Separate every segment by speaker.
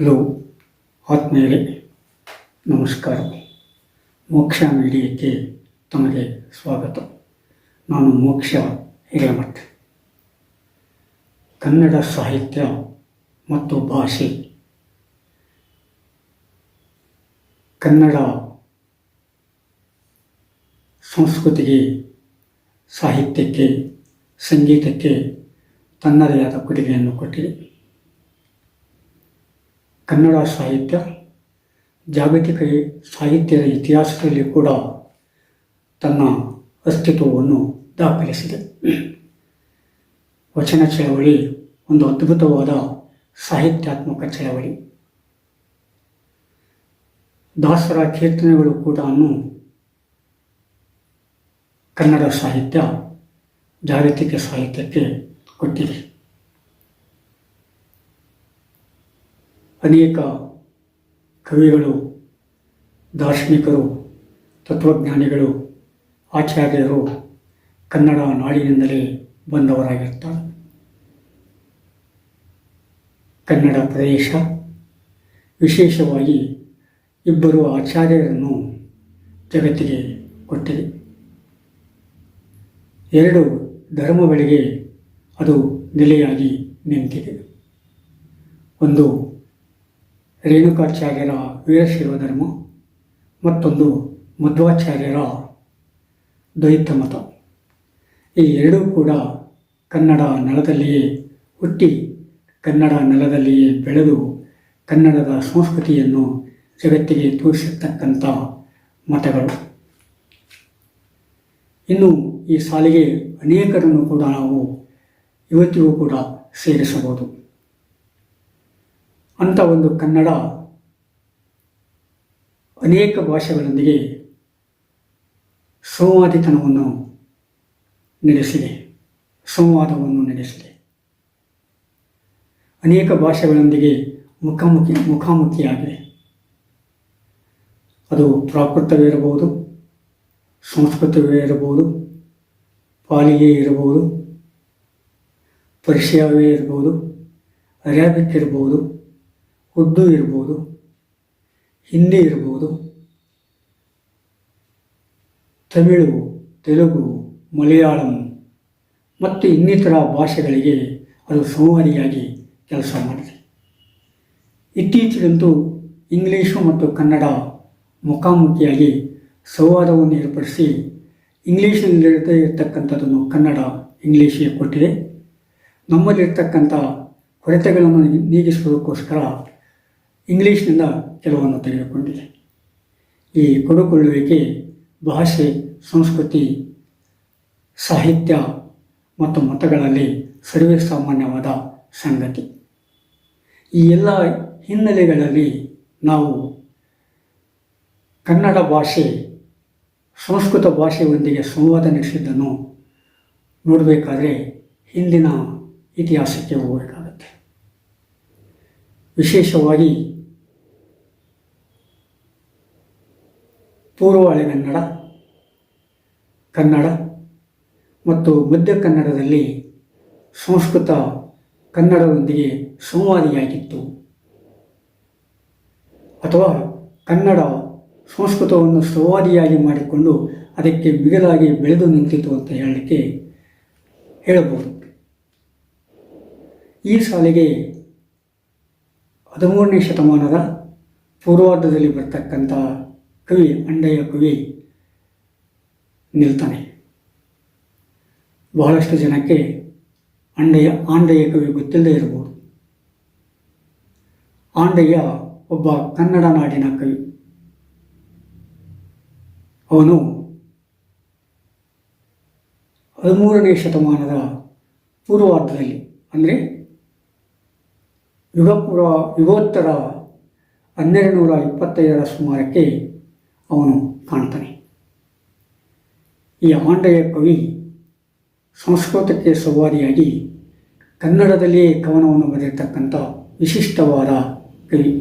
Speaker 1: Hello ಆತ್ಮೇಲೆ ನಮಸ್ಕಾರ. ಮೋಕ್ಷ ಮೀಡಿಯಕ್ಕೆ ತಮಗೆ ಸ್ವಾಗತ. ನಾನು ಮೋಕ್ಷ ಹಿರೇಮಠ್. ಕನ್ನಡ ಸಾಹಿತ್ಯ ಮತ್ತು ಭಾಷೆ. ಕನ್ನಡ ಸಂಸ್ಕೃತಿಗೆ, ಸಾಹಿತ್ಯಕ್ಕೆ, ಸಂಗೀತಕ್ಕೆ ತನ್ನದೇ ಆದ ಕೊಡುಗೆಯನ್ನು ಕೊಟ್ಟಿದೆ. ಕನ್ನಡ ಸಾಹಿತ್ಯ, ಜಾಗತಿಕ ಸಾಹಿತ್ಯದ ಇತಿಹಾಸದಲ್ಲಿ ಕೂಡ ತನ್ನ ಅಸ್ತಿತ್ವವನ್ನು ದಾಖಲಿಸಿದೆ. ವಚನ ಚಳವಳಿ ಒಂದು ಅದ್ಭುತವಾದ ಸಾಹಿತ್ಯಾತ್ಮಕ ಚಳವಳಿ. ದಾಸರ ಕೀರ್ತನೆಗಳು ಕೂಡ ಕನ್ನಡ ಸಾಹಿತ್ಯ, ಜಾಗತಿಕ ಸಾಹಿತ್ಯಕ್ಕೆ ಕೊಟ್ಟಿದೆ ಅನೇಕ ಕವಿಗಳು, ದಾರ್ಶನಿಕರು, ತತ್ವಜ್ಞಾನಿಗಳು, ಆಚಾರ್ಯರು ಕನ್ನಡ ನಾಡಿನಿಂದಲೇ ಬಂದವರಾಗಿರ್ತಾರೆ. ಕನ್ನಡ ಪ್ರದೇಶ ವಿಶೇಷವಾಗಿ ಇಬ್ಬರು ಆಚಾರ್ಯರನ್ನು ಜಗತ್ತಿಗೆ ಕೊಟ್ಟಿದೆ. ಎರಡು ಧರ್ಮಗಳಿಗೆ ಅದು ನೆಲೆಯಾಗಿ ನಿಂತಿದೆ. ಒಂದು ರೇಣುಕಾಚಾರ್ಯರ ವೀರಶೈವ ಧರ್ಮ ಮತ್ತೊಂದು ಮಧ್ವಾಚಾರ್ಯರ ದ್ವೈತ ಮತ ಈ ಎರಡೂ ಕೂಡ ಕನ್ನಡ ನೆಲದಲ್ಲಿಯೇ ಹುಟ್ಟಿ ಕನ್ನಡ ನೆಲದಲ್ಲಿಯೇ ಬೆಳೆದು ಕನ್ನಡದ ಸಂಸ್ಕೃತಿಯನ್ನು ಜಗತ್ತಿಗೆ ತೋರಿಸಿರ್ತಕ್ಕಂಥ ಮತಗಳು. ಇನ್ನು ಈ ಸಾಲಿಗೆ ಅನೇಕರನ್ನು ಕೂಡ ನಾವು ಇವತ್ತಿಗೂ ಕೂಡ ಸೇರಿಸಬಹುದು. ಅಂಥ ಒಂದು ಕನ್ನಡ ಅನೇಕ ಭಾಷೆಗಳೊಂದಿಗೆ ಸಂವಾದಿತನವನ್ನು ನಡೆಸಿದೆ ಸಂವಾದವನ್ನು ನಡೆಸಿದೆ ಅನೇಕ ಭಾಷೆಗಳೊಂದಿಗೆ ಮುಖಾಮುಖಿ, ಮುಖಾಮುಖಿಯಾಗಿದೆ. ಅದು ಪ್ರಾಕೃತವೇ ಇರಬಹುದು, ಸಂಸ್ಕೃತವೇ ಇರಬಹುದು, ಪಾಲಿಯೇ ಇರಬಹುದು, ಪರ್ಷಿಯಾವೇ ಇರಬಹುದು, ಅರೇಬಿಕ್ ಇರ್ಬೋದು ಉರ್ದು ಇರ್ಬೋದು, ಹಿಂದಿ ಇರ್ಬೋದು, ತಮಿಳು, ತೆಲುಗು, ಮಲಯಾಳಂ ಮತ್ತು ಇನ್ನಿತರ ಭಾಷೆಗಳಿಗೆ ಅದು ಸಂವಾದಿಯಾಗಿ ಕೆಲಸ ಮಾಡಿದೆ. ಇತ್ತೀಚೆಗಂತೂ ಇಂಗ್ಲೀಷು ಮತ್ತು ಕನ್ನಡ ಮುಖಾಮುಖಿಯಾಗಿ ಸಂವಾದವನ್ನು ಏರ್ಪಡಿಸಿ ಇಂಗ್ಲೀಷಿನಲ್ಲಿರದೇ ಇರತಕ್ಕಂಥದ್ದನ್ನು ಕನ್ನಡ ಇಂಗ್ಲೀಷಿಗೆ ಕೊಟ್ಟಿದೆ. ನಮ್ಮಲ್ಲಿರ್ತಕ್ಕಂಥ ಕೊರತೆಗಳನ್ನು ನೀಗಿಸುವುದಕ್ಕೋಸ್ಕರ ಇಂಗ್ಲೀಷ್ನಿಂದ ಕೆಲವನ್ನು ತೆಗೆದುಕೊಂಡಿದೆ. ಈ ಕೊಡುಕೊಳ್ಳುವಿಕೆ ಭಾಷೆ, ಸಂಸ್ಕೃತಿ, ಸಾಹಿತ್ಯ ಮತ್ತು ಮತಗಳಲ್ಲಿ ಸರ್ವೇ ಸಾಮಾನ್ಯವಾದ ಸಂಗತಿ. ಈ ಎಲ್ಲ ಹಿನ್ನೆಲೆಗಳಲ್ಲಿ ನಾವು ಕನ್ನಡ ಭಾಷೆ, ಸಂಸ್ಕೃತ ಭಾಷೆಯೊಂದಿಗೆ ಸಂವಾದ ನಡೆಸಿದ್ದನ್ನು ನೋಡಬೇಕಾದ್ರೆ ಹಿಂದಿನ ಇತಿಹಾಸಕ್ಕೆ ಹೋಗಬೇಕಾಗತ್ತೆ. ವಿಶೇಷವಾಗಿ ಪೂರ್ವ ಕನ್ನಡ ಕನ್ನಡ ಮತ್ತು ಮಧ್ಯ ಕನ್ನಡದಲ್ಲಿ ಸಂಸ್ಕೃತ ಕನ್ನಡದೊಂದಿಗೆ ಸಂವಾದಿಯಾಗಿತ್ತು. ಅಥವಾ ಕನ್ನಡ ಸಂಸ್ಕೃತವನ್ನು ಸಂವಾದಿಯಾಗಿ ಮಾಡಿಕೊಂಡು ಅದಕ್ಕೆ ಮಿಗಿಲಾಗಿ ಬೆಳೆದು ನಿಂತಿತು ಅಂತ ಹೇಳಲಿಕ್ಕೆ ಹೇಳಬಹುದು. ಈ ಸಾಲಿಗೆ ಹದಿಮೂರನೇ ಶತಮಾನದ ಪೂರ್ವಾರ್ಧದಲ್ಲಿ ಬರ್ತಕ್ಕಂಥ ಕವಿ ಅಂಡಯ್ಯ ಕವಿ ನಿಲ್ತಾನೆ. ಬಹಳಷ್ಟು ಜನಕ್ಕೆ ಅಂಡಯ್ಯ, ಆಂಡಯ್ಯ ಕವಿ ಗೊತ್ತಿಲ್ಲದೆ ಇರಬಹುದು. ಆಂಡಯ್ಯ ಒಬ್ಬ ಕನ್ನಡ ನಾಡಿನ ಕವಿ. ಅವನು ಹದಿಮೂರನೇ ಶತಮಾನದ ಪೂರ್ವಾರ್ಧದಲ್ಲಿ, ಅಂದರೆ ಯುಗಪುರ, ಯುಗೋತ್ತರ ಹನ್ನೆರಡು ನೂರ ಇಪ್ಪತ್ತೈದರ ಸುಮಾರಕ್ಕೆ ಅವನು ಕಾಣ್ತಾನೆ. ಈ ಆಂಡಯ ಕವಿ ಸಂಸ್ಕೃತಕ್ಕೆ ಸವಾರಿಯಾಗಿ ಕನ್ನಡದಲ್ಲಿಯೇ ಕವನವನ್ನು ಬರೆಯತಕ್ಕಂಥ ವಿಶಿಷ್ಟವಾದ ಕವಿ.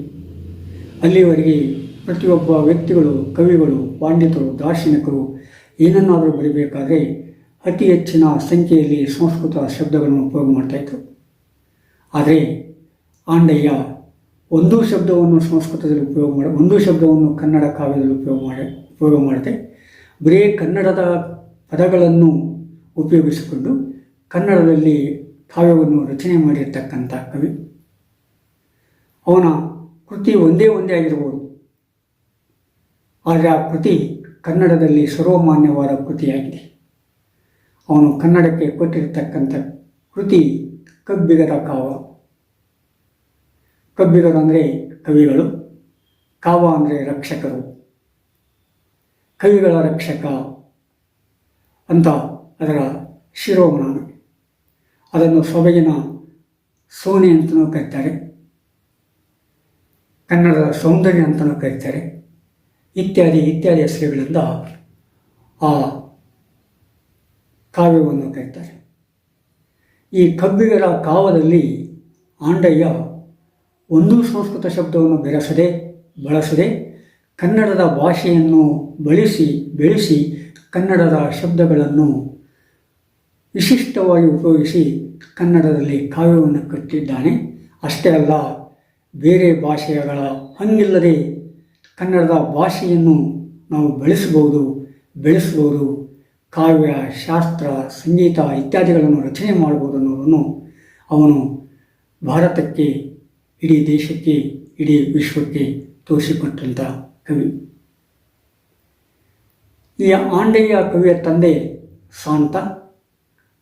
Speaker 1: ಅಲ್ಲಿವರೆಗೆ ಪ್ರತಿಯೊಬ್ಬ ವ್ಯಕ್ತಿಗಳು, ಕವಿಗಳು, ಪಾಂಡಿತರು, ದಾರ್ಶನಿಕರು ಏನನ್ನಾದರೂ ಬರೀಬೇಕಾದ್ರೆ ಅತಿ ಹೆಚ್ಚಿನ ಸಂಖ್ಯೆಯಲ್ಲಿ ಸಂಸ್ಕೃತ ಶಬ್ದಗಳನ್ನು ಉಪಯೋಗ ಮಾಡ್ತಾಯಿದ್ರು ಆದರೆ ಆಂಡಯ್ಯ ಒಂದೂ ಶಬ್ದವನ್ನು ಸಂಸ್ಕೃತದಲ್ಲಿ ಉಪಯೋಗ ಮಾಡಿ, ಒಂದು ಶಬ್ದವನ್ನು ಕನ್ನಡ ಕಾವ್ಯದಲ್ಲಿ ಉಪಯೋಗ ಮಾಡಿ, ಉಪಯೋಗ ಮಾಡಿದೆ ಬರೀ ಕನ್ನಡದ ಪದಗಳನ್ನು ಉಪಯೋಗಿಸಿಕೊಂಡು ಕನ್ನಡದಲ್ಲಿ ಕಾವ್ಯವನ್ನು ರಚನೆ ಮಾಡಿರ್ತಕ್ಕಂಥ ಕವಿ. ಅವನ ಕೃತಿ ಒಂದೇ ಒಂದೇ ಆಗಿರ್ಬೋದು. ಆದರೆ ಆ ಕೃತಿ ಕನ್ನಡದಲ್ಲಿ ಸರ್ವಮಾನ್ಯವಾದ ಕೃತಿಯಾಗಿದೆ. ಅವನು ಕನ್ನಡಕ್ಕೆ ಕೊಟ್ಟಿರತಕ್ಕಂಥ ಕೃತಿ ಕಬ್ಬಿಗದ ಕಾವ ಕಬ್ಬಿಗರು ಅಂದರೆ ಕವಿಗಳು, ಕಾವ ಅಂದರೆ ರಕ್ಷಕರು, ಕವಿಗಳ ರಕ್ಷಕ ಅಂತ ಅದರ ಶಿರೋಮಣ. ಅದನ್ನು ಸೊಬಗಿನ ಸೋನೆ ಅಂತಲೂ ಕರೀತಾರೆ. ಕನ್ನಡದ ಸೌಂದರ್ಯ ಅಂತಲೂ ಕರೀತಾರೆ. ಇತ್ಯಾದಿ ಇತ್ಯಾದಿ ಹೆಸರುಗಳಿಂದ ಆ ಕಾವ್ಯವನ್ನು ಕರೀತಾರೆ. ಈ ಕಬ್ಬಿಗರ ಕಾವದಲ್ಲಿ ಆಂಡಯ್ಯ ಒಂದೂ ಸಂಸ್ಕೃತ ಶಬ್ದವನ್ನು ಬೆರೆಸದೆ, ಬಳಸದೆ, ಕನ್ನಡದ ಭಾಷೆಯನ್ನು ಬಳಸಿ ಬೆಳೆಸಿ ಕನ್ನಡದ ಶಬ್ದಗಳನ್ನು ವಿಶಿಷ್ಟವಾಗಿ ಉಪಯೋಗಿಸಿ ಕನ್ನಡದಲ್ಲಿ ಕಾವ್ಯವನ್ನು ಕಟ್ಟಿದ್ದಾನೆ. ಅಷ್ಟೇ ಅಲ್ಲ, ಬೇರೆ ಭಾಷೆಗಳ ಹಂಗಿಲ್ಲದೆ ಕನ್ನಡದ ಭಾಷೆಯನ್ನು ನಾವು ಬೆಳೆಸಬಹುದು. ಬೆಳೆಸಬಹುದು ಕಾವ್ಯ, ಶಾಸ್ತ್ರ, ಸಂಗೀತ ಇತ್ಯಾದಿಗಳನ್ನು ರಚನೆ ಮಾಡಬಹುದು ಅನ್ನೋದನ್ನು ಅವನು ಭಾರತಕ್ಕೆ ಇಡೀ ದೇಶಕ್ಕೆ, ಇಡೀ ವಿಶ್ವಕ್ಕೆ ತೋರಿಸಿಕೊಟ್ಟಂಥ ಕವಿ. ಈ ಆಂಡೆಯ ಕವಿಯ ತಂದೆ ಶಾಂತ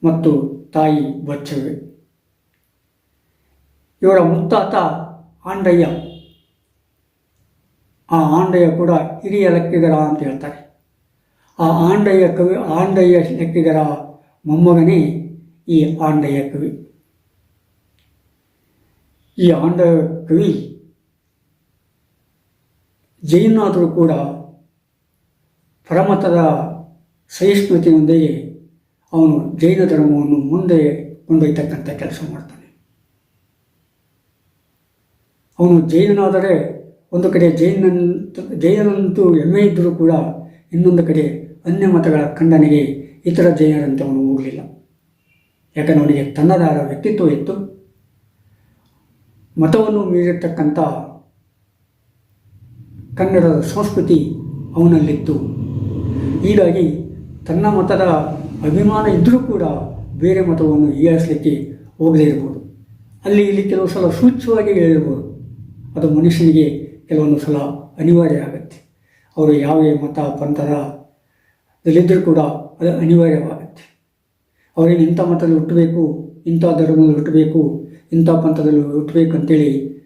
Speaker 1: ಮತ್ತು ತಾಯಿ ಬಚ್ಚವೆ ಇವರ ಮುತ್ತಾತ ಆಂಡಯ್ಯ ಆ ಆಂಡಯ್ಯ ಕೂಡ ಹಿರಿಯ ಲೆಕ್ಕಿಗರ ಅಂತ ಹೇಳ್ತಾರೆ. ಆ ಆಂಡಯ್ಯ ಕವಿ ಆಂಡಯ್ಯ ಲೆಕ್ಕಿಗರ ಮೊಮ್ಮಗನೇ ಈ ಆಂಡಯ್ಯ ಕವಿ. ಈ ಆಂಡ ಕವಿ. ಜೈನಾದರೂ ಕೂಡ ಪರಮತದ ಸಹಿಷ್ಣುತೆಯೊಂದಿಗೆ ಅವನು ಜೈನ ಧರ್ಮವನ್ನು ಮುಂದೆ ಕೊಂಡೊಯ್ತಕ್ಕಂಥ ಕೆಲಸ ಮಾಡ್ತಾನೆ. ಅವನು ಜೈನನಾದರೆ ಒಂದು ಕಡೆ ಜೈನಂತ ಜೈನನಂತೂ ಹೆಮ್ಮೆ ಇದ್ದರೂ ಕೂಡ ಇನ್ನೊಂದು ಕಡೆ ಅನ್ಯ ಮತಗಳ ಖಂಡನೆಗೆ ಇತರ ಜೈನರಂತೆ ಅವನು ಹೋಗಲಿಲ್ಲ. ಯಾಕಂದ್ರೆ ಅವನಿಗೆ ತನ್ನದಾದ ವ್ಯಕ್ತಿತ್ವ ಇತ್ತು. ಮತವನ್ನು ಮೀರಿರ್ತಕ್ಕಂಥ ಕನ್ನಡದ ಸಂಸ್ಕೃತಿ ಅವನಲ್ಲಿತ್ತು. ಹೀಗಾಗಿ ತನ್ನ ಮತದ ಅಭಿಮಾನ ಇದ್ದರೂ ಕೂಡ ಬೇರೆ ಮತವನ್ನು ಹೀಯಾಳಿಸಲಿಕ್ಕೆ ಹೋಗದೇ ಇರ್ಬೋದು. ಅಲ್ಲಿ ಇಲ್ಲಿ ಕೆಲವು ಸಲ ಸೂಚ್ಯವಾಗಿ ಹೇಳಿರ್ಬೋದು. ಅದು ಮನುಷ್ಯನಿಗೆ ಕೆಲವೊಂದು ಸಲ ಅನಿವಾರ್ಯ ಆಗುತ್ತೆ. ಅವರು ಯಾವ ಮತ ಪಂಥದ ದಲ್ಲಿದ್ದರೂ ಕೂಡ ಅದು ಅನಿವಾರ್ಯವಾಗುತ್ತೆ. ಅವರಿಗೆ ಇಂಥ ಮತದಲ್ಲಿ ಹುಟ್ಟಬೇಕು, ಇಂಥ ಧರ್ಮದಲ್ಲಿ ಹುಟ್ಟಬೇಕು ಇಂಥ ಪಂಥದಲ್ಲಿ ಹುಟ್ಟಬೇಕು ಅಂತೇಳಿ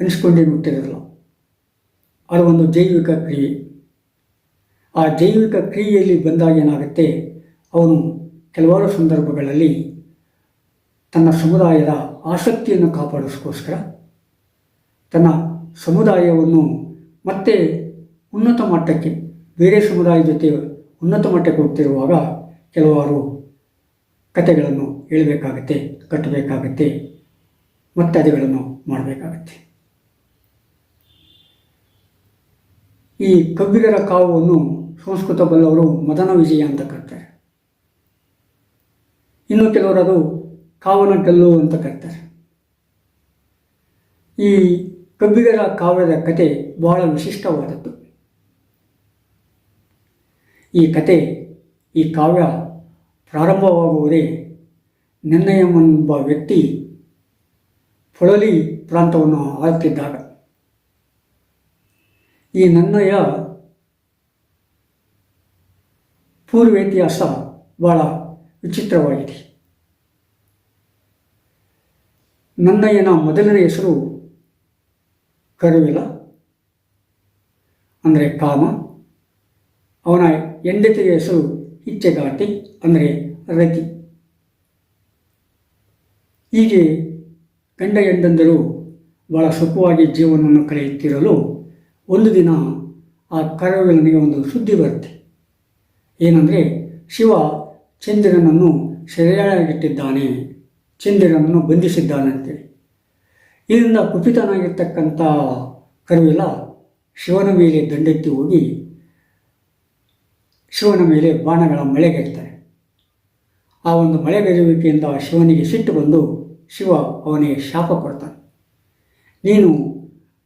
Speaker 1: ಅನಿಸ್ಕೊಂಡೇನು ಹುಟ್ಟಿರಲ್ಲ ಅದು ಒಂದು ಜೈವಿಕ ಕ್ರಿಯೆ. ಆ ಜೈವಿಕ ಕ್ರಿಯೆಯಲ್ಲಿ ಬಂದಾಗ ಏನಾಗುತ್ತೆ? ಅವನು ಕೆಲವಾರು ಸಂದರ್ಭಗಳಲ್ಲಿ ತನ್ನ ಸಮುದಾಯದ ಆಸಕ್ತಿಯನ್ನು ಕಾಪಾಡಿಸ್ಕೋಸ್ಕರ ತನ್ನ ಸಮುದಾಯವನ್ನು ಮತ್ತೆ ಉನ್ನತ ಮಟ್ಟಕ್ಕೆ, ಬೇರೆ ಸಮುದಾಯದ ಜೊತೆ ಉನ್ನತ ಮಟ್ಟಕ್ಕೆ ಹೋಗ್ತಿರುವಾಗ ಕೆಲವಾರು ಕಥೆಗಳನ್ನು ಹೇಳಬೇಕಾಗತ್ತೆ, ಕಟ್ಟಬೇಕಾಗತ್ತೆ. ಮತ್ತೆ ಅದುಗಳನ್ನು ಮಾಡಬೇಕಾಗತ್ತೆ. ಈ ಕಬ್ಬಿಗರ ಕಾವುವನ್ನು ಸಂಸ್ಕೃತ ಬಲ್ಲವರು ಮದನ ವಿಜಯ ಅಂತ ಕರ್ತಾರೆ. ಇನ್ನು ಕೆಲವರು ಅದು ಕಾವನ ಗೆಲ್ಲು ಅಂತ ಕರ್ತಾರೆ. ಈ ಕಬ್ಬಿಗರ ಕಾವ್ಯದ ಕತೆ ಬಹಳ ವಿಶಿಷ್ಟವಾದದ್ದು. ಈ ಕತೆ, ಈ ಕಾವ್ಯ ಪ್ರಾರಂಭವಾಗುವುದೇ ನೆನ್ನಯ್ಯಮೆಂಬ ವ್ಯಕ್ತಿ ಪೊಳಲಿ ಪ್ರಾಂತವನ್ನು ಆಳುತ್ತಿದ್ದಾಗ ಈ ನನ್ನಯ ಪೂರ್ವ ಇತಿಹಾಸ ಬಹಳ ವಿಚಿತ್ರವಾಗಿದೆ. ನನ್ನಯ್ಯನ ಮೊದಲನೇ ಹೆಸರು ಕರುವಿಲ, ಅಂದರೆ ಕಾಮ. ಅವನ ಹೆಂಡತಿಯ ಹೆಸರು ಇಚ್ಛೆಗಾಟಿ ಅಂದರೆ ರತಿ. ಹೀಗೆ ಗಂಡ ಹೆಂಡಂದರು ಬಹಳ ಸುಖವಾಗಿ ಜೀವನವನ್ನು ಕಳೆಯುತ್ತಿರಲು ಒಂದು ದಿನ ಆ ಕರವಿಲನಿಗೆ ಒಂದು ಸುದ್ದಿ ಬರುತ್ತೆ. ಏನಂದರೆ, ಶಿವ ಚಂದಿರನನ್ನು ಸೆರೆಯಾಗಿಟ್ಟಿದ್ದಾನೆ ಚಂದಿರನನ್ನು ಬಂಧಿಸಿದ್ದಾನೆ ಅಂತೇಳಿ ಇದರಿಂದ ಕುಪಿತನಾಗಿರ್ತಕ್ಕಂಥ ಕರುವಿಲ ಶಿವನ ಮೇಲೆ ದಂಡೆತ್ತಿ ಹೋಗಿ ಶಿವನ ಮೇಲೆ ಬಾಣಗಳ ಮಳೆಗೆರ್ತಾರೆ. ಆ ಒಂದು ಮಳೆಗರೆಯುವಿಕೆಯಿಂದ ಶಿವನಿಗೆ ಸಿಟ್ಟು ಬಂದು ಶಿವ ಅವನಿಗೆ ಶಾಪ ಕೊಡ್ತಾನೆ ನೀನು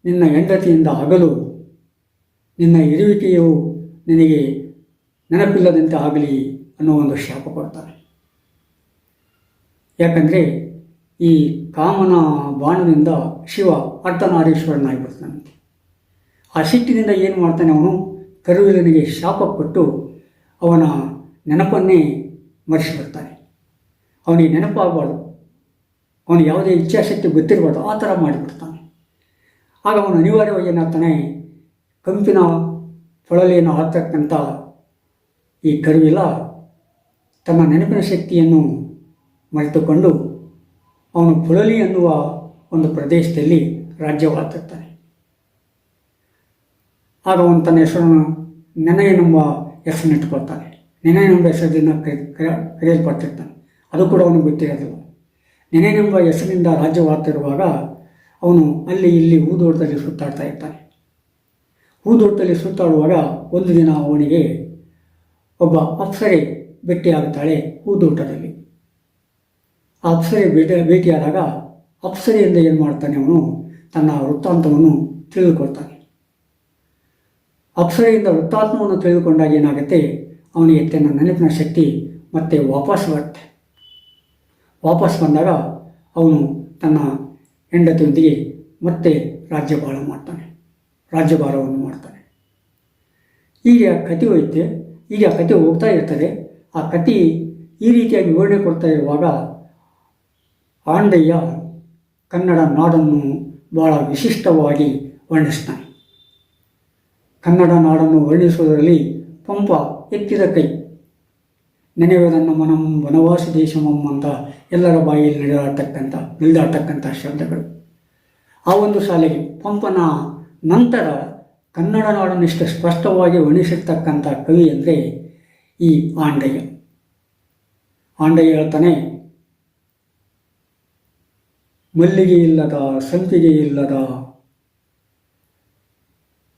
Speaker 1: ನಿನ್ನ ಹೆಂಡತಿಯಿಂದ ಆಗಲು ನಿನ್ನ ಇರುವಿಕೆಯು ನಿನಗೆ ನೆನಪಿಲ್ಲದಂತೆ ಆಗಲಿ ಅನ್ನೋ ಒಂದು ಶಾಪ ಕೊಡ್ತಾನೆ ಯಾಕಂದರೆ ಈ ಕಾಮನ ಬಾಣದಿಂದ ಶಿವ ಅರ್ಧನಾರೀಶ್ವರನಾಗಿಬಿಡ್ತಾನಂತೆ ಆ ಸಿಟ್ಟಿನಿಂದ ಏನು ಮಾಡ್ತಾನೆ ಅವನು? ಕರುವಿಲನಿಗೆ ಶಾಪ ಕೊಟ್ಟು ಅವನ ನೆನಪನ್ನೇ ಮರೆಸಿಬಿಡ್ತಾನೆ. ಅವನಿಗೆ ನೆನಪಾಗಬಾರ್ದು. ಅವನು ಯಾವುದೇ ಇಚ್ಛಾಶಕ್ತಿ ಗೊತ್ತಿರಬಾರ್ದು, ಆ ಥರ ಮಾಡಿಬಿಡ್ತಾನೆ. ಆಗ ಅವನು ಅನಿವಾರ್ಯವಾಗಿ ಏನಾಗ್ತಾನೆ, ಕಂಪಿನ ಕೊಳಲಿಯನ್ನು ಹಾಕ್ತಕ್ಕಂಥ ಈ ಕರುವಿಲ ತನ್ನ ನೆನಪಿನ ಶಕ್ತಿಯನ್ನು ಮರೆತುಕೊಂಡು ಅವನು ಪುಳಲಿ ಎನ್ನುವ ಒಂದು ಪ್ರದೇಶದಲ್ಲಿ ರಾಜ್ಯವಾಗ್ತಿರ್ತಾನೆ ಆಗ ಅವನು ತನ್ನ ಹೆಸರನ್ನು ಇಟ್ಕೊಳ್ತಾನೆ ನೆನೆಯನೆಂಬ ಹೆಸರಿನ ಕರೆ- ಕರೆಯಲ್ಪಡ್ತಿರ್ತಾನೆ. ಅದು ಕೂಡ ಅವನಿಗೆ ಗೊತ್ತಿರೋದಿಲ್ಲ. ನೆನೆಯನೆಂಬ ಹೆಸರಿನಿಂದ ರಾಜ್ಯವಾಗ್ತಿರುವಾಗ ಅವನು ಅಲ್ಲಿ ಇಲ್ಲಿ ಹೂದೋಟದಲ್ಲಿ ಸುತ್ತಾಡ್ತಾ ಇರ್ತಾನೆ. ಹೂದೋಟದಲ್ಲಿ ಸುತ್ತಾಡುವಾಗ ಒಂದು ದಿನ ಅವನಿಗೆ ಒಬ್ಬ ಅಪ್ಸರೆ ಭೇಟಿಯಾಗುತ್ತಾಳೆ ಹೂದೋಟದಲ್ಲಿ. ಆ ಅಪ್ಸರೆ ಭೇಟಿ ಭೇಟಿಯಾದಾಗ ಅಪ್ಸರೆಯಿಂದ ಏನು ಮಾಡ್ತಾನೆ ಅವನು? ತನ್ನ ವೃತ್ತಾಂತವನ್ನು ತಿಳಿದುಕೊಳ್ತಾನೆ. ಅಪ್ಸರೆಯಿಂದ ವೃತ್ತಾಂತವನ್ನು ತಿಳಿದುಕೊಂಡಾಗ ಏನಾಗುತ್ತೆ? ಅವನಿಗೆ ತನ್ನ ನೆನಪಿನ ಶಕ್ತಿ ಮತ್ತೆ ವಾಪಸ್ ಬರುತ್ತೆ. ವಾಪಸ್ ಬಂದಾಗ ಅವನು ತನ್ನ ಹೆಂಡತಿಯೊಂದಿಗೆ ಮತ್ತೆ ರಾಜ್ಯಭಾರ ಮಾಡ್ತಾನೆ. ರಾಜ್ಯಭಾರವನ್ನು ಮಾಡ್ತಾನೆ. ಈಗ ಕತೆ ಹೋಯ್ತೆ. ಈಗ ಕತೆ ಹೋಗ್ತಾ ಇರ್ತದೆ. ಆ ಕತೆ ಈ ರೀತಿಯಾಗಿ ವಿವರಣೆ ಕೊಡ್ತಾ ಇರುವಾಗ ಆಂಡಯ್ಯ ಕನ್ನಡ ನಾಡನ್ನು ಬಹಳ ವಿಶಿಷ್ಟವಾಗಿ ವರ್ಣಿಸ್ತಾನೆ. ಕನ್ನಡ ನಾಡನ್ನು ವರ್ಣಿಸುವುದರಲ್ಲಿ ಪಂಪ ಎತ್ತಿದ ಕೈ. ನೆನೆಯುವುದನ್ನು ಮನಂ ವನವಾಸಿ ದೇಶಮಂ ಅಂತ ಎಲ್ಲರ ಬಾಯಿಯಲ್ಲಿ ನಡೆದಾಡ್ತಕ್ಕಂಥ, ನಿಲ್ದಾಡ್ತಕ್ಕಂಥ ಶಬ್ದಗಳು. ಆ ಒಂದು ಶಾಲೆಗೆ ಪಂಪನ ನಂತರ ಕನ್ನಡ ನಾಡನ್ನು ಇಷ್ಟು ಸ್ಪಷ್ಟವಾಗಿ ವರ್ಣಿಸಿರ್ತಕ್ಕಂಥ ಕವಿ ಅಂದರೆ ಈ ಆಂಡಯ್ಯ. ಆಂಡಯ್ಯ ಹೇಳ್ತಾನೆ, ಮಲ್ಲಿಗೆ ಇಲ್ಲದ, ಸಂಪಿಗೆ ಇಲ್ಲದ,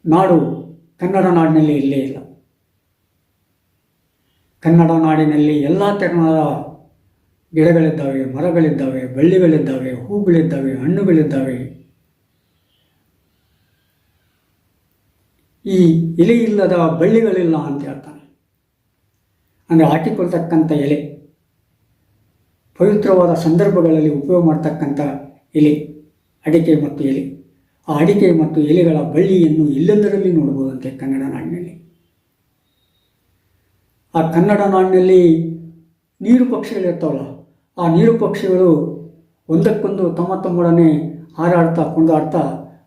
Speaker 1: ನಾಡು ಕನ್ನಡ ನಾಡಿನಲ್ಲಿ ಇಲ್ಲೇ ಇಲ್ಲ. ಕನ್ನಡ ನಾಡಿನಲ್ಲಿ ಎಲ್ಲ ತೆರನಾದ ಗಿಡಗಳಿದ್ದಾವೆ, ಮರಗಳಿದ್ದಾವೆ, ಬಳ್ಳಿಗಳಿದ್ದಾವೆ, ಹೂಗಳಿದ್ದಾವೆ, ಹಣ್ಣುಗಳಿದ್ದಾವೆ. ಈ ಎಲೆ ಇಲ್ಲದ ಬಳ್ಳಿಗಳಿಲ್ಲ ಅಂತ ಹೇಳ್ತಾನೆ. ಅಂದರೆ ಹಾಕಿಕೊಳ್ತಕ್ಕಂಥ ಎಲೆ, ಪವಿತ್ರವಾದ ಸಂದರ್ಭಗಳಲ್ಲಿ ಉಪಯೋಗ ಮಾಡ್ತಕ್ಕಂಥ ಎಲೆ, ಅಡಿಕೆ ಮತ್ತು ಎಲೆ. ಆ ಅಡಿಕೆ ಮತ್ತು ಎಲೆಗಳ ಬಳ್ಳಿಯನ್ನು ಎಲ್ಲೆಂದರಲ್ಲಿ ನೋಡ್ಬೋದಂತೆ ಕನ್ನಡ ನಾಡಿನಲ್ಲಿ? ಆ ಕನ್ನಡ ನಾಡಿನಲ್ಲಿ ನೀರು ಪಕ್ಷಿಗಳಿರ್ತಾವಲ್ಲ ಆ ನೀರು ಪಕ್ಷಿಗಳು ಒಂದಕ್ಕೊಂದು ತಮ್ಮ ತಮ್ಮೊಡನೆ ಹಾರಾಡ್ತಾ ಕೊಂಡಾಡ್ತಾ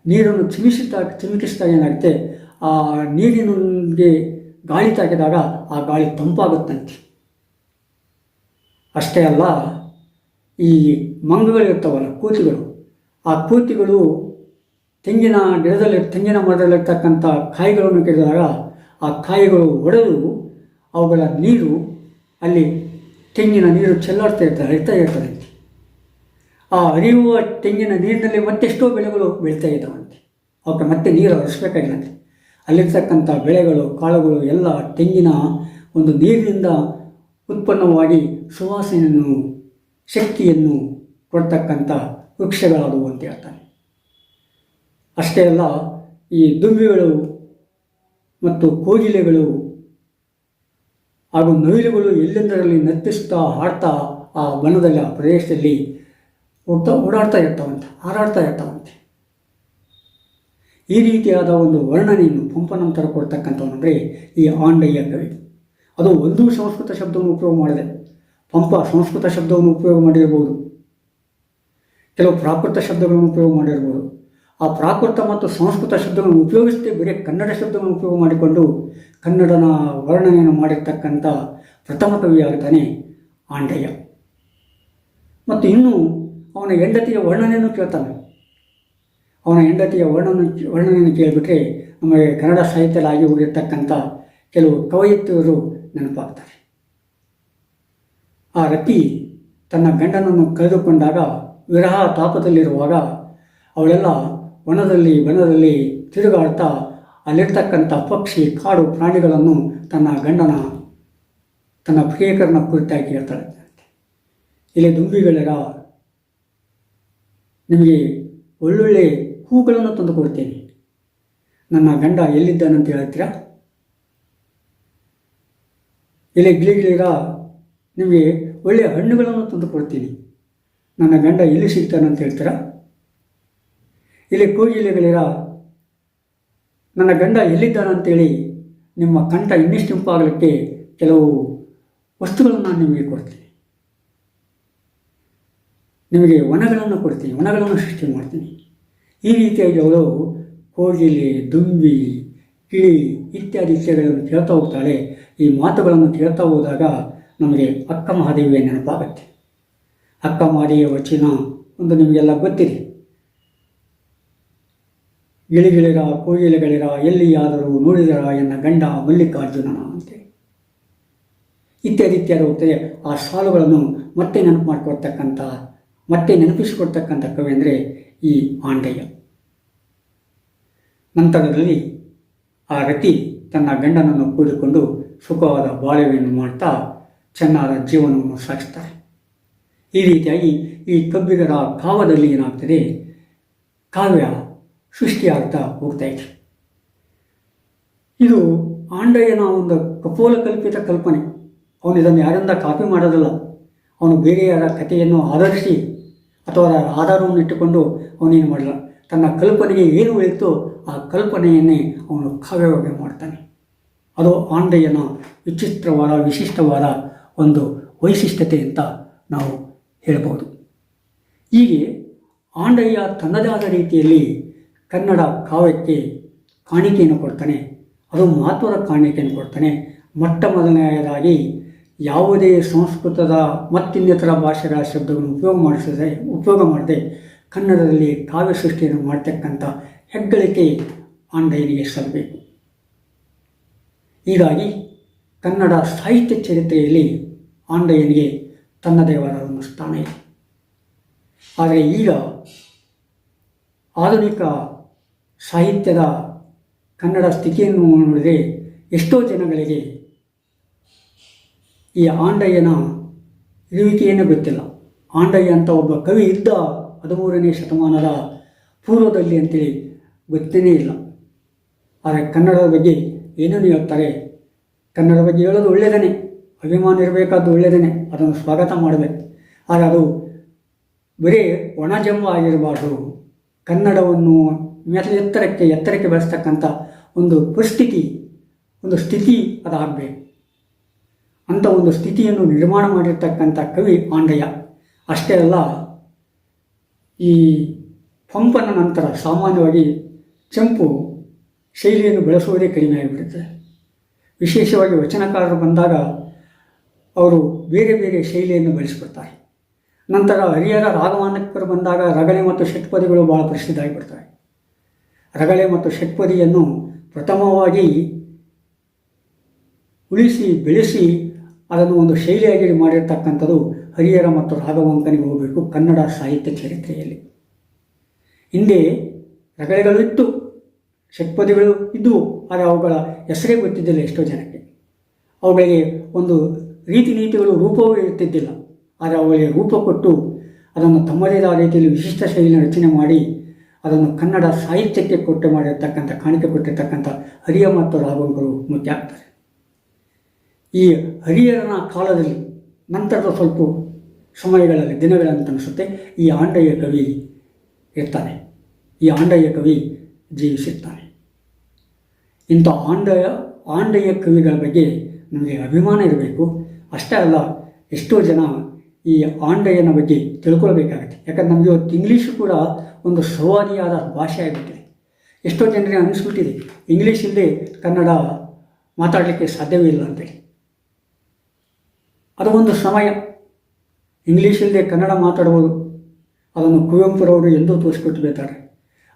Speaker 1: ನೀರನ್ನು ಚಿಮಿಸುತ್ತಾ ಚಿಮುಕಿಸ್ತಾ ಏನಾಗುತ್ತೆ, ಆ ನೀರಿನೊಂದಿಗೆ ಗಾಳಿ ತಾಕಿದಾಗ ಆ ಗಾಳಿ ತಂಪಾಗುತ್ತಂತೆ. ಅಷ್ಟೇ ಅಲ್ಲ, ಈ ಮಂಗಗಳಿರ್ತಾವಲ್ಲ ಕೋತಿಗಳು, ಆ ಕೋತಿಗಳು ತೆಂಗಿನ ಗಿಡದಲ್ಲಿ ತೆಂಗಿನ ಮರದಲ್ಲಿರ್ತಕ್ಕಂಥ ಕಾಯಿಗಳನ್ನು ಕೆಡಿದಾಗ ಆ ಕಾಯಿಗಳು ಒಡೆದು ಅವುಗಳ ನೀರು ಅಲ್ಲಿ ತೆಂಗಿನ ನೀರು ಚೆಲ್ಲಾಡ್ತಾ ಇರ್ತದೆ ಹರಿತಾ ಇರ್ತದೆ ಆ ಹರಿಯುವ ತೆಂಗಿನ ನೀರಿನಲ್ಲಿ ಮತ್ತೆಷ್ಟೋ ಬೆಳೆಗಳು ಬೆಳೀತಾ ಇದ್ದಾವಂತೆ. ಅವಕ್ಕೆ ಮತ್ತೆ ನೀರು ಹರಿಸ್ಬೇಕಾಗಿಲ್ಲಂತೆ ಅಲ್ಲಿರ್ತಕ್ಕಂಥ ಬೆಳೆಗಳು, ಕಾಳುಗಳು, ಎಲ್ಲ ತೆಂಗಿನ ಒಂದು ನೀರಿನಿಂದ ಉತ್ಪನ್ನವಾಗಿ ಸುವಾಸನೆಯನ್ನು, ಶಕ್ತಿಯನ್ನು ಕೊಡ್ತಕ್ಕಂಥ ವೃಕ್ಷಗಳಾದವು ಅಂತ ಹೇಳ್ತಾನೆ ಅಷ್ಟೇ ಅಲ್ಲ, ಈ ದುಂಬಿಗಳು ಮತ್ತು ಕೋಗಿಲೆಗಳು ಹಾಗೂ ನವಿಲುಗಳು ಎಲ್ಲೆಂದರಲ್ಲಿ ನರ್ತಿಸ್ತಾ ಹಾಡ್ತಾ ಆ ವನದಲ್ಲಿ, ಆ ಪ್ರದೇಶದಲ್ಲಿ ಓಡ್ತಾ, ಓಡಾಡ್ತಾ ಇರ್ತಾವಂತೆ, ಹಾರಾಡ್ತಾ ಇರ್ತಾವಂತೆ. ಈ ರೀತಿಯಾದ ಒಂದು ವರ್ಣನೆಯನ್ನು ಪಂಪನಂತರ ಕೊಡ್ತಕ್ಕಂಥವನಂದರೆ ಈ ಆಂಡಯ್ಯ ಕವಿ. ಅದು ಒಂದು ಸಂಸ್ಕೃತ ಶಬ್ದವನ್ನು ಉಪಯೋಗ ಮಾಡಿದೆ, ಪಂಪ ಸಂಸ್ಕೃತ ಶಬ್ದವನ್ನು ಉಪಯೋಗ ಮಾಡಿರ್ಬೋದು ಕೆಲವು ಪ್ರಾಕೃತ ಶಬ್ದಗಳನ್ನು ಉಪಯೋಗ ಮಾಡಿರ್ಬೋದು ಆ ಪ್ರಾಕೃತ ಮತ್ತು ಸಂಸ್ಕೃತ ಶಬ್ದಗಳನ್ನು ಉಪಯೋಗಿಸದೆ ಬರೀ ಕನ್ನಡ ಶಬ್ದಗಳನ್ನು ಉಪಯೋಗ ಮಾಡಿಕೊಂಡು ಕನ್ನಡನ ವರ್ಣನೆಯನ್ನು ಮಾಡಿರ್ತಕ್ಕಂಥ ಪ್ರಥಮ ಕವಿಯಾಗ್ತಾನೆ ಆಂಡಯ್ಯ. ಮತ್ತು ಇನ್ನು ಅವನ ಹೆಂಡತಿಯ ವರ್ಣನೆಯನ್ನು ಕೇಳ್ತಾನೆ. ಅವನ ಹೆಂಡತಿಯ ವರ್ಣನ, ವರ್ಣನೆಯನ್ನು ಕೇಳಿಬಿಟ್ರೆ ನಮಗೆ ಕನ್ನಡ ಸಾಹಿತ್ಯದಲ್ಲಿ ಹೋಗಿರ್ತಕ್ಕಂಥ ಕೆಲವು ಕವಯಿತ್ರಿಯರು ನೆನಪಾಗ್ತಾರೆ. ಆ ರತಿ ತನ್ನ ಗಂಡನನ್ನು ಕಳೆದುಕೊಂಡಾಗ ವಿರಹ ತಾಪದಲ್ಲಿರುವಾಗ ಅವಳೆಲ್ಲ ವನದಲ್ಲಿ ವನದಲ್ಲಿ ತಿರುಗಾಡ್ತಾ ಅಲ್ಲಿರ್ತಕ್ಕಂಥ ಪಕ್ಷಿ, ಕಾಡು ಪ್ರಾಣಿಗಳನ್ನು ತನ್ನ ಗಂಡನ, ತನ್ನ ಪ್ರಿಯಕರನ ಕುರಿತಾಗಿ ಹೇಳ್ತಾಳೆ. ಇಲ್ಲಿ ದುಂಬಿಗಳೆಲ್ಲ ನಿಮಗೆ ಒಳ್ಳೊಳ್ಳೆ ಹೂಗಳನ್ನು ತಂದು ಕೊಡ್ತೇನೆ. ನನ್ನ ಗಂಡ ಎಲ್ಲಿದ್ದಾನಂತ ಹೇಳ್ತೀರಾ? ಇಲ್ಲಿ ಗಿಳಿಗಳಿರ ನಿಮಗೆ ಒಳ್ಳೆಯ ಹಣ್ಣುಗಳನ್ನು ತಂದು ಕೊಡ್ತೀನಿ. ನನ್ನ ಗಂಡ ಎಲ್ಲಿ ಸಿಗ್ತಾನಂತ ಹೇಳ್ತೀರಾ? ಇಲ್ಲಿ ಕೂಜಿಲೆಗಳಿರ ನನ್ನ ಗಂಡ ಎಲ್ಲಿದ್ದಾನಂತೇಳಿ ನಿಮ್ಮ ಕಂಠ ಇನ್ನಿಷ್ಟು ಇಂಪಾಗಲಿಕ್ಕೆ ಕೆಲವು ವಸ್ತುಗಳನ್ನು ನಾನು ನಿಮಗೆ ಕೊಡ್ತೀನಿ. ನಿಮಗೆ ವನಗಳನ್ನು ಕೊಡ್ತೀನಿ, ವನಗಳನ್ನು ಸೃಷ್ಟಿ ಮಾಡ್ತೀನಿ. ಈ ರೀತಿಯಾಗಿ ಅವಳು ಕೋಗಿಲೆ ದುಂಬಿ, ಕಿಳಿ ಇತ್ಯಾದಿ ವಿಷಯಗಳನ್ನು ಕೇಳ್ತಾ ಹೋಗ್ತಾಳೆ. ಈ ಮಾತುಗಳನ್ನು ಕೇಳ್ತಾ ಹೋದಾಗ ನಮಗೆ ಅಕ್ಕ ಮಹಾದೇವಿಯ ನೆನಪಾಗುತ್ತೆ. ಅಕ್ಕ ಮಹಾದೇವಿಯ ವಚನ ಒಂದು ನಿಮಗೆಲ್ಲ ಗೊತ್ತಿದೆ. ಗಿಳಿಗಿಳಿರ ಕೋಗಿಲೆಗಳಿರ ಎಲ್ಲಿಯಾದರೂ ನೋಡಿದರ ಎನ್ನ ಗಂಡ ಮಲ್ಲಿಕಾರ್ಜುನನ ಅಂತೇಳಿ ಇತ್ಯಾದಿ ಇತ್ಯಾದಿ ಆ ಸಾಲುಗಳನ್ನು ಮತ್ತೆ ನೆನಪು ಮಾಡಿಕೊಡ್ತಕ್ಕಂಥ ಮತ್ತೆ ನೆನಪಿಸಿಕೊಡ್ತಕ್ಕಂಥ ಕವಿ ಅಂದರೆ ಈ ಆಂಡಯ್ಯ ನಂತರದಲ್ಲಿ ಆ ರತಿ ತನ್ನ ಗಂಡನನ್ನು ಕೂಡಿಕೊಂಡು ಸುಖವಾದ ಬಾಳವೆಯನ್ನು ಮಾಡ್ತಾ ಚೆನ್ನಾದ ಜೀವನವನ್ನು ಸಾಗಿಸ್ತಾರೆ. ಈ ರೀತಿಯಾಗಿ ಈ ಕಬ್ಬಿಗರ ಕಾವದಲ್ಲಿ ಏನಾಗ್ತದೆ? ಕಾವ್ಯ ಸೃಷ್ಟಿಯಾಗ್ತಾ ಹೋಗ್ತಾ ಇದೆ ಇದು ಆಂಡಯ್ಯನ ಒಂದು ಕಪೋಲ ಕಲ್ಪಿತ ಕಲ್ಪನೆ. ಅವನು ಇದನ್ನು ಯಾರಿಂದ ಕಾಪಿ ಮಾಡೋದಲ್ಲ. ಅವನು ಬೇರೆಯವರ ಕಥೆಯನ್ನು ಆಧರಿಸಿ ಅಥವಾ ಅದರ ಆಧಾರವನ್ನು ಇಟ್ಟುಕೊಂಡು ಅವನೇನು ಮಾಡಲ್ಲ ತನ್ನ ಕಲ್ಪನೆಗೆ ಏನು ಉಳಿತೋ ಆ ಕಲ್ಪನೆಯನ್ನೇ ಅವನು ಕಾವ್ಯವಾಗಿ ಮಾಡ್ತಾನೆ. ಅದು ಆಂಡಯ್ಯನ ವಿಚಿತ್ರವಾದ, ವಿಶಿಷ್ಟವಾದ ಒಂದು ವೈಶಿಷ್ಟ್ಯತೆ ಅಂತ ನಾವು ಹೇಳ್ಬೋದು ಹೀಗೆ ಆಂಡಯ್ಯ ತನ್ನದೇ ಆದ ರೀತಿಯಲ್ಲಿ ಕನ್ನಡ ಕಾವ್ಯಕ್ಕೆ ಕಾಣಿಕೆಯನ್ನು ಕೊಡ್ತಾನೆ. ಅದು ಮಹತ್ವದ ಕಾಣಿಕೆಯನ್ನು ಕೊಡ್ತಾನೆ. ಮೊಟ್ಟ ಮೊದಲನೆಯದಾಗಿ ಯಾವುದೇ ಸಂಸ್ಕೃತದ ಮತ್ತಿನ್ನಿತರ ಭಾಷೆಗಳ ಶಬ್ದಗಳನ್ನು ಉಪಯೋಗ ಮಾಡಿಸದೆ, ಉಪಯೋಗ ಮಾಡದೆ ಕನ್ನಡದಲ್ಲಿ ಕಾವ್ಯ ಸೃಷ್ಟಿಯನ್ನು ಮಾಡ್ತಕ್ಕಂಥ ಹೆಗ್ಗಳಿಕೆ ಆಂಡಯ್ಯನಿಗೆ ಸಲ್ಲಬೇಕು. ಹೀಗಾಗಿ ಕನ್ನಡ ಸಾಹಿತ್ಯ ಚರಿತ್ರೆಯಲ್ಲಿ ಆಂಡಯ್ಯನಿಗೆ ತನ್ನದೇ ಆದ ಒಂದು ಸ್ಥಾನ ಇದೆ. ಆದರೆ ಈಗ ಆಧುನಿಕ ಸಾಹಿತ್ಯದ ಕನ್ನಡ ಸ್ಥಿತಿಯನ್ನು ನೋಡಿದರೆ ಎಷ್ಟೋ ಜನಗಳಿಗೆ ಈ ಆಂಡಯ್ಯನ ಇರುವಿಕೆಯೇ ಗೊತ್ತಿಲ್ಲ. ಆಂಡಯ್ಯ ಅಂತ ಒಬ್ಬ ಕವಿ ಇದ್ದ ಹದಿಮೂರನೇ ಶತಮಾನದ ಪೂರ್ವದಲ್ಲಿ ಅಂತೇಳಿ ಗೊತ್ತೇನೇ ಇಲ್ಲ. ಆದರೆ ಕನ್ನಡದ ಬಗ್ಗೆ ಏನೇನು ಹೇಳ್ತಾರೆ? ಕನ್ನಡ ಬಗ್ಗೆ ಹೇಳೋದು ಒಳ್ಳೆಯದೇ ಅಭಿಮಾನ ಇರಬೇಕಾದ್ದು ಒಳ್ಳೆಯದೇ ಅದನ್ನು ಸ್ವಾಗತ ಮಾಡಬೇಕು. ಆದರೆ ಅದು ಬರೀ ಒಣಜಂಬ ಆಗಿರಬಾರ್ದು. ಕನ್ನಡವನ್ನು ಎತ್ತರಕ್ಕೆ ಎತ್ತರಕ್ಕೆ ಬೆಳೆಸ್ತಕ್ಕಂಥ ಒಂದು ಪರಿಸ್ಥಿತಿ ಒಂದು ಸ್ಥಿತಿ ಅದಾಗಬೇಕು. ಅಂಥ ಒಂದು ಸ್ಥಿತಿಯನ್ನು ನಿರ್ಮಾಣ ಮಾಡಿರ್ತಕ್ಕಂಥ ಕವಿ ಆಂಡಯ್ಯ ಅಷ್ಟೇ ಅಲ್ಲ, ಈ ಪಂಪನ ನಂತರ ಸಾಮಾನ್ಯವಾಗಿ ಚಂಪು ಶೈಲಿಯನ್ನು ಬೆಳೆಸುವುದೇ ಕಡಿಮೆ ಆಗಿಬಿಡುತ್ತೆ. ವಿಶೇಷವಾಗಿ ವಚನಕಾರರು ಬಂದಾಗ ಅವರು ಬೇರೆ ಬೇರೆ ಶೈಲಿಯನ್ನು ಬೆಳೆಸ್ಬಿಡ್ತಾರೆ. ನಂತರ ಹರಿಹರ ರಾಗವಾನಕರು ಬಂದಾಗ ರಗಳೆ ಮತ್ತು ಷಟ್ಪದಿಗಳು ಭಾಳ ಪ್ರಸಿದ್ಧ ಆಗಿಬಿಡ್ತವೆ. ರಗಳೆ ಮತ್ತು ಷಟ್ಪದಿಯನ್ನು ಪ್ರಥಮವಾಗಿ ಉಳಿಸಿ, ಬೆಳೆಸಿ, ಅದನ್ನು ಒಂದು ಶೈಲಿಯಾಗಿ ಮಾಡಿರ್ತಕ್ಕಂಥದ್ದು ಹರಿಹರ ಮತ್ತು ರಾಘವಾಂಕನಿಗೆ ಹೋಗಬೇಕು ಕನ್ನಡ ಸಾಹಿತ್ಯ ಚರಿತ್ರೆಯಲ್ಲಿ. ಹಿಂದೆ ರಗಳೆಗಳು ಇತ್ತು, ಷಟ್ಪದಿಗಳು ಇದ್ದವು ಆದರೆ ಅವುಗಳ ಹೆಸರೇ ಗೊತ್ತಿದ್ದಿಲ್ಲ ಎಷ್ಟೋ ಜನಕ್ಕೆ. ಅವುಗಳಿಗೆ ಒಂದು ರೀತಿ ನೀತಿಗಳು ರೂಪವೂ ಇರ್ತಿದ್ದಿಲ್ಲ ಆದರೆ ಅವುಗಳಿಗೆ ರೂಪ ಕೊಟ್ಟು ಅದನ್ನು ತಮ್ಮದೇ ಆದ ರೀತಿಯಲ್ಲಿ ವಿಶಿಷ್ಟ ಶೈಲಿಯನ್ನು ರಚನೆ ಮಾಡಿ ಅದನ್ನು ಕನ್ನಡ ಸಾಹಿತ್ಯಕ್ಕೆ ಕೊಟ್ಟು ಮಾಡಿರ್ತಕ್ಕಂಥ, ಕಾಣಿಕೆ ಕೊಟ್ಟಿರ್ತಕ್ಕಂಥ ಹರಿಯ ಮತ್ತು ರಾಘವಂಕರು ಮುಖ್ಯ ಆಗ್ತಾರೆ. ಈ ಹರಿಯರನ ಕಾಲದಲ್ಲಿ ನಂತರದ ಸ್ವಲ್ಪ ಸಮಯಗಳಲ್ಲಿ ದಿನಗಳಂತ ಅನಿಸುತ್ತೆ, ಈ ಆಂಡಯ್ಯ ಕವಿ ಇರ್ತಾನೆ. ಈ ಆಂಡಯ್ಯ ಕವಿ ಜೀವಿಸಿರ್ತಾನೆ. ಇಂಥ ಆಂಡಯ ಆಂಡಯ್ಯ ಕವಿಗಳ ಬಗ್ಗೆ ನಮಗೆ ಅಭಿಮಾನ ಇರಬೇಕು. ಅಷ್ಟೇ ಅಲ್ಲ, ಎಷ್ಟೋ ಜನ ಈ ಆಂಡಯ್ಯನ ಬಗ್ಗೆ ತಿಳ್ಕೊಳ್ಬೇಕಾಗತ್ತೆ. ಯಾಕಂದ್ರೆ ನಮಗೆ ಇವತ್ತು ಇಂಗ್ಲೀಷು ಕೂಡ ಒಂದು ಸಂವಾದಿಯಾದ ಭಾಷೆ ಆಗಿಬಿಟ್ಟಿದೆ. ಎಷ್ಟೋ ಜನರಿಗೆ ಅನಿಸ್ಬಿಟ್ಟಿದೆ. ಇಂಗ್ಲೀಷ್ ಇಲ್ಲದೆ ಕನ್ನಡ ಮಾತಾಡಲಿಕ್ಕೆ ಸಾಧ್ಯವೇ ಇಲ್ಲ ಅಂತೇಳಿ. ಅದು ಒಂದು ಸಮಯ. ಇಂಗ್ಲೀಷ್ ಇಲ್ಲದೆ ಕನ್ನಡ ಮಾತಾಡ್ಬೋದು. ಅದನ್ನು ಕುವೆಂಪುರವರು ಎಂದೂ ತೋರಿಸ್ಕೊಟ್ಟು ಬೇಕಾರೆ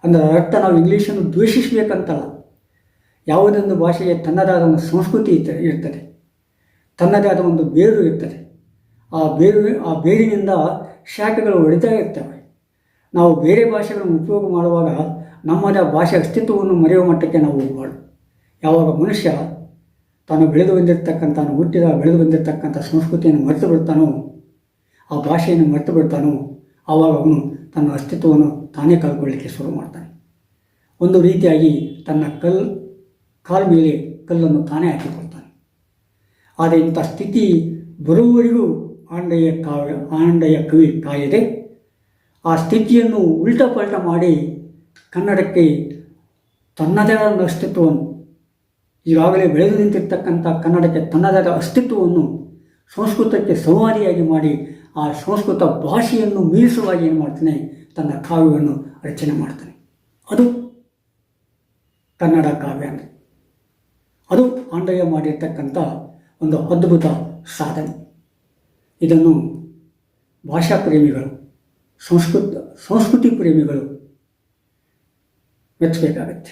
Speaker 1: ಅಂದರೆ ಅರ್ಥ ನಾವು ಇಂಗ್ಲೀಷನ್ನು ದ್ವೇಷಿಸಬೇಕಂತಲ್ಲ. ಯಾವುದೊಂದು ಭಾಷೆಗೆ ತನ್ನದಾದ ಒಂದು ಸಂಸ್ಕೃತಿ ಇರ್ತದೆ. ತನ್ನದೇ ಆದ ಒಂದು ಬೇರು ಇರ್ತದೆ. ಆ ಬೇರು ಆ ಬೇರಿನಿಂದ ಶಾಖೆಗಳು ಹೊಡಿತಾ ಇರ್ತವೆ. ನಾವು ಬೇರೆ ಭಾಷೆಗಳನ್ನು ಉಪಯೋಗ ಮಾಡುವಾಗ ನಮ್ಮದ ಭಾಷೆ ಅಸ್ತಿತ್ವವನ್ನು ಮರೆಯುವ ಮಟ್ಟಕ್ಕೆ ನಾವು ಹೋಗಬಾರ್ದು. ಯಾವಾಗ ಮನುಷ್ಯ ತಾನು ಬೆಳೆದು ಬಂದಿರತಕ್ಕಂಥ ಹುಟ್ಟಿದ ಬೆಳೆದು ಬಂದಿರತಕ್ಕಂಥ ಸಂಸ್ಕೃತಿಯನ್ನು ಮರೆತು ಬಿಡ್ತಾನೋ, ಆ ಭಾಷೆಯನ್ನು ಮರೆತು ಬಿಡ್ತಾನೋ, ಆವಾಗ ಅವನು ತನ್ನ ಅಸ್ತಿತ್ವವನ್ನು ತಾನೇ ಕಳ್ಕೊಳ್ಳಿಕ್ಕೆ ಶುರು ಮಾಡ್ತಾನೆ. ಒಂದು ರೀತಿಯಾಗಿ ತನ್ನ ಕಲ್ ಕಾಲ ಮೇಲೆ ಕಲ್ಲನ್ನು ತಾನೇ ಹಾಕಿಕೊಳ್ತಾನೆ. ಆದರೆ ಇಂಥ ಸ್ಥಿತಿ ಬರುವವರೆಗೂ ಆಂಡೆಯ ಕಾವ್ಯ ಆಂಡೆಯ ಕವಿ ಕಾಯದೆ. ಆ ಸ್ಥಿತಿಯನ್ನು ಉಲ್ಟಪಲ್ಟ ಮಾಡಿ ಕನ್ನಡಕ್ಕೆ ತನ್ನದೇ ಆದ ಅಸ್ತಿತ್ವವನ್ನು, ಈಗಾಗಲೇ ಬೆಳೆದು ನಿಂತಿರ್ತಕ್ಕಂಥ ಕನ್ನಡಕ್ಕೆ ತನ್ನದಾದ ಅಸ್ತಿತ್ವವನ್ನು ಸಂಸ್ಕೃತಕ್ಕೆ ಸಂವಾದಿಯಾಗಿ ಮಾಡಿ ಆ ಸಂಸ್ಕೃತ ಭಾಷೆಯನ್ನು ಮೀರಿಸುವಾಗಿ ಏನು ಮಾಡ್ತಾನೆ, ತನ್ನ ಕಾವ್ಯವನ್ನು ರಚನೆ ಮಾಡ್ತಾನೆ. ಅದು ಕನ್ನಡ ಕಾವ್ಯ ಅಂದರೆ. ಅದು ಆಂಡಯ್ಯ ಮಾಡಿರ್ತಕ್ಕಂಥ ಒಂದು ಅದ್ಭುತ ಸಾಧನೆ. ಇದನ್ನು ಭಾಷಾ ಪ್ರೇಮಿಗಳು, ಸಂಸ್ಕೃತ, ಸಂಸ್ಕೃತಿ ಪ್ರೇಮಿಗಳು ಮೆಚ್ಚಬೇಕಾಗತ್ತೆ.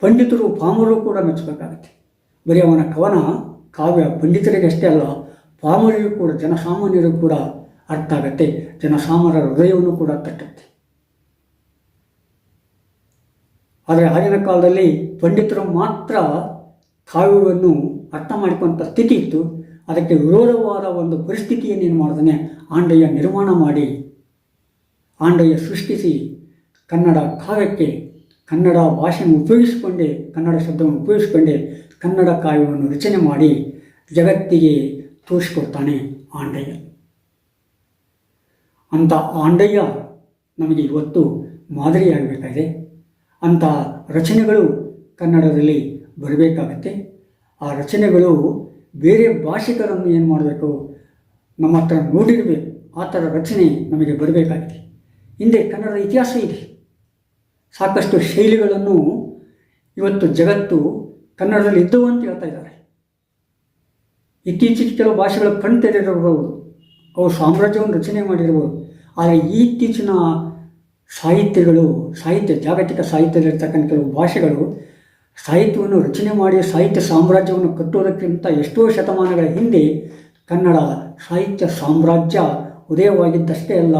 Speaker 1: ಪಂಡಿತರು, ಪಾಮರು ಕೂಡ ಮೆಚ್ಚಬೇಕಾಗತ್ತೆ. ಬರೀ ಅವನ ಕವನ, ಕಾವ್ಯ ಪಂಡಿತರಿಗೆ ಅಷ್ಟೇ ಅಲ್ಲ ಪಾಮರಿಗೂ ಕೂಡ ಜನಸಾಮಾನ್ಯರು ಕೂಡ ಅರ್ಥ ಆಗತ್ತೆ. ಜನಸಾಮಾನ್ಯರ ಹೃದಯವನ್ನು ಕೂಡ ತಟ್ಟುತ್ತೆ ಆದರೆ ಆಗಿನ ಕಾಲದಲ್ಲಿ ಪಂಡಿತರು ಮಾತ್ರ ಕಾವ್ಯವನ್ನು ಅರ್ಥ ಮಾಡಿಕೊಂಥ ಸ್ಥಿತಿ ಇತ್ತು. ಅದಕ್ಕೆ ವಿರೋಧವಾದ ಒಂದು ಪರಿಸ್ಥಿತಿಯನ್ನು ಏನು ಮಾಡ್ತಾನೆ? ಆಂಡಯ್ಯ ನಿರ್ಮಾಣ ಮಾಡಿ, ಆಂಡಯ್ಯ ಸೃಷ್ಟಿಸಿ ಕನ್ನಡ ಕಾವ್ಯಕ್ಕೆ, ಕನ್ನಡ ಭಾಷೆಯನ್ನು ಉಪಯೋಗಿಸಿಕೊಂಡೇ, ಕನ್ನಡ ಶಬ್ದವನ್ನು ಉಪಯೋಗಿಸಿಕೊಂಡೇ, ಕನ್ನಡ ಕಾವ್ಯವನ್ನು ರಚನೆ ಮಾಡಿ ಜಗತ್ತಿಗೆ ತೋರಿಸಿಕೊಡ್ತಾನೆ ಆಂಡಯ್ಯ. ಅಂಥ ಆಂಡಯ್ಯ ನಮಗೆ ಇವತ್ತು ಮಾದರಿಯಾಗಬೇಕಾಗಿದೆ. ಅಂಥ ರಚನೆಗಳು ಕನ್ನಡದಲ್ಲಿ ಬರಬೇಕಾಗತ್ತೆ. ಆ ರಚನೆಗಳು ಬೇರೆ ಭಾಷಿಕರನ್ನು ಏನು ಮಾಡಬೇಕು? ನಮ್ಮ ಹತ್ರ ನೋಡಿರಬೇಕು. ಆ ಥರ ರಚನೆ ನಮಗೆ ಬರಬೇಕಾಗಿದೆ. ಹಿಂದೆ ಕನ್ನಡದ ಇತಿಹಾಸ ಇದೆ. ಸಾಕಷ್ಟು ಶೈಲಿಗಳನ್ನು ಇವತ್ತು ಜಗತ್ತು ಕನ್ನಡದಲ್ಲಿ ಇದ್ದವು ಅಂತ ಹೇಳ್ತಾ ಇದ್ದಾರೆ. ಇತ್ತೀಚೆಗೆ ಕೆಲವು ಭಾಷೆಗಳು ಕಣ್ ತೆರೆದಿರಬಹುದು ಅವು ಸಾಮ್ರಾಜ್ಯವನ್ನು ರಚನೆ ಮಾಡಿರ್ಬೋದು ಆದರೆ ಇತ್ತೀಚಿನ ಸಾಹಿತ್ಯಗಳು, ಸಾಹಿತ್ಯ ಜಾಗತಿಕ ಸಾಹಿತ್ಯದಲ್ಲಿರ್ತಕ್ಕಂಥ ಕೆಲವು ಭಾಷೆಗಳು ಸಾಹಿತ್ಯವನ್ನು ರಚನೆ ಮಾಡಿ ಸಾಹಿತ್ಯ ಸಾಮ್ರಾಜ್ಯವನ್ನು ಕಟ್ಟುವುದಕ್ಕಿಂತ ಎಷ್ಟೋ ಶತಮಾನಗಳ ಹಿಂದೆ ಕನ್ನಡ ಸಾಹಿತ್ಯ ಸಾಮ್ರಾಜ್ಯ ಉದಯವಾಗಿದ್ದಷ್ಟೇ ಅಲ್ಲ,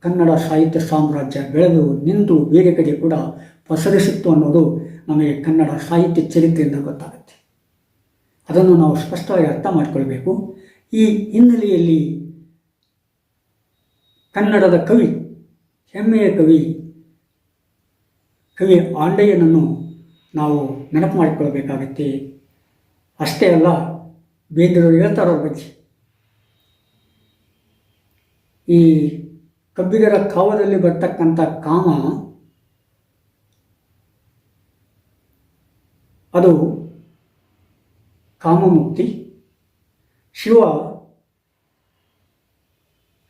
Speaker 1: ಕನ್ನಡ ಸಾಹಿತ್ಯ ಸಾಮ್ರಾಜ್ಯ ಬೆಳೆದು ನಿಂತು ಬೇರೆ ಕಡೆ ಕೂಡ ಪಸರಿಸಿತ್ತು ಅನ್ನೋದು ನಮಗೆ ಕನ್ನಡ ಸಾಹಿತ್ಯ ಚರಿತ್ರೆಯಿಂದ ಗೊತ್ತಾಗುತ್ತೆ. ಅದನ್ನು ನಾವು ಸ್ಪಷ್ಟವಾಗಿ ಅರ್ಥ ಮಾಡಿಕೊಳ್ಬೇಕು. ಈ ಹಿನ್ನೆಲೆಯಲ್ಲಿ ಕನ್ನಡದ ಕವಿ, ಹೆಮ್ಮೆಯ ಕವಿ ಕವಿ ಆಂಡಯ್ಯನನ್ನು ನಾವು ನೆನಪು ಮಾಡಿಕೊಳ್ಬೇಕಾಗತ್ತೆ. ಅಷ್ಟೇ ಅಲ್ಲ ಬೇಂದ್ರವರು ಹೇಳ್ತಾರೋ ಬಗ್ಗೆ. ಈ ಕಬ್ಬಿಗರ ಕಾವದಲ್ಲಿ ಬರ್ತಕ್ಕಂಥ ಕಾಮ, ಅದು ಕಾಮಮುಕ್ತಿ, ಶಿವ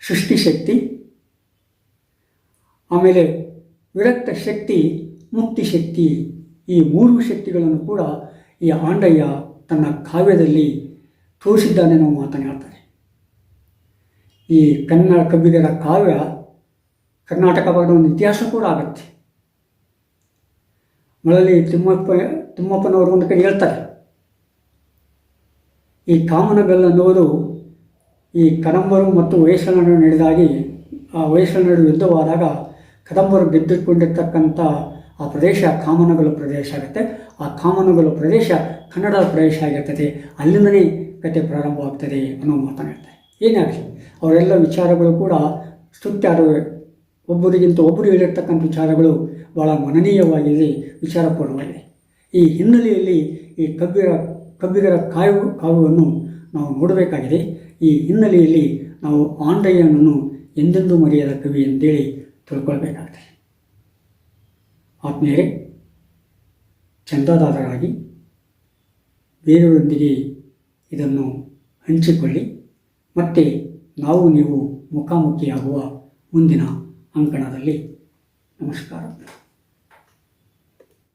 Speaker 1: ಸೃಷ್ಟಿಶಕ್ತಿ, ಆಮೇಲೆ ವಿರಕ್ತ ಶಕ್ತಿ ಮುಕ್ತಿ ಶಕ್ತಿ ಈ ಮೂರು ಶಕ್ತಿಗಳನ್ನು ಕೂಡ ಈ ಆಂಡಯ್ಯ ತನ್ನ ಕಾವ್ಯದಲ್ಲಿ ತೋರಿಸಿದ್ದಾನೆ ನಾವು ಮಾತನಾಡ್ತಾರೆ ಈ ಕನ್ನಡ ಕವಿಗಳ ಕಾವ್ಯ ಕರ್ನಾಟಕ ಭಾಗದ ಒಂದು ಇತಿಹಾಸ ಕೂಡ ಆಗತ್ತೆ. ಮಳಲಿ ತಿಮ್ಮಪ್ಪ, ತಿಮ್ಮಪ್ಪನವರು ಒಂದು ಕಡೆ ಹೇಳ್ತಾರೆ, ಈ ಕಾಮನಗಲ್ ಅನ್ನುವುದು ಈ ಕದಂಬರು ಮತ್ತು ಹೊಯ್ಸಳರು ನಡೆದಾಗಿ, ಆ ಹೊಯ್ಸಳರು ಯುದ್ಧವಾದಾಗ ಕದಂಬರು ಗೆದ್ದುಕೊಂಡಿರ್ತಕ್ಕಂಥ ಆ ಪ್ರದೇಶ ಕಾಮನಗಲು ಪ್ರದೇಶ ಆಗುತ್ತೆ. ಆ ಕಾಮನಗಲು ಪ್ರದೇಶ ಕನ್ನಡ ಪ್ರದೇಶ ಆಗಿರ್ತದೆ. ಅಲ್ಲಿಂದನೇ ಕತೆ ಪ್ರಾರಂಭವಾಗ್ತದೆ ಅನ್ನೋ ಮಾತನಾಡ್ತಾರೆ ಏನಾಗಲಿ ಅವರೆಲ್ಲ ವಿಚಾರಗಳು ಕೂಡ ಸ್ತುತ್ಯಾರು ಒಬ್ಬರಿಗಿಂತ ಒಬ್ಬರು ಹೇಳಿರ್ತಕ್ಕಂಥ ವಿಚಾರಗಳು ಭಾಳ ಮನನೀಯವಾಗಿದೆ, ವಿಚಾರಪೂರ್ಣವಾಗಿದೆ. ಈ ಹಿನ್ನೆಲೆಯಲ್ಲಿ ಈ ಕಬ್ಬಿರ, ಕಬ್ಬಿಗರ ಕಾಯು ಕಾವ್ಯವನ್ನು ನಾವು ನೋಡಬೇಕಾಗಿದೆ. ಈ ಹಿನ್ನೆಲೆಯಲ್ಲಿ ನಾವು ಆಂಡಯ್ಯನನ್ನು ಎಂದೆಂದೂ ಮರೆಯದ ಕವಿ ಅಂತೇಳಿ ತಿಳ್ಕೊಳ್ಬೇಕಾಗ್ತದೆ. ಆತ್ಮೀಯರೇ ಚಂದಾದಾರರಾಗಿ ಬೇರೆಯವರೊಂದಿಗೆ ಇದನ್ನು ಹಂಚಿಕೊಳ್ಳಿ. ಮತ್ತೆ ನಾವು ನೀವು ಮುಖಾಮುಖಿಯಾಗುವ ಮುಂದಿನ ಅಂಕಣದಲ್ಲಿ ನಮಸ್ಕಾರ.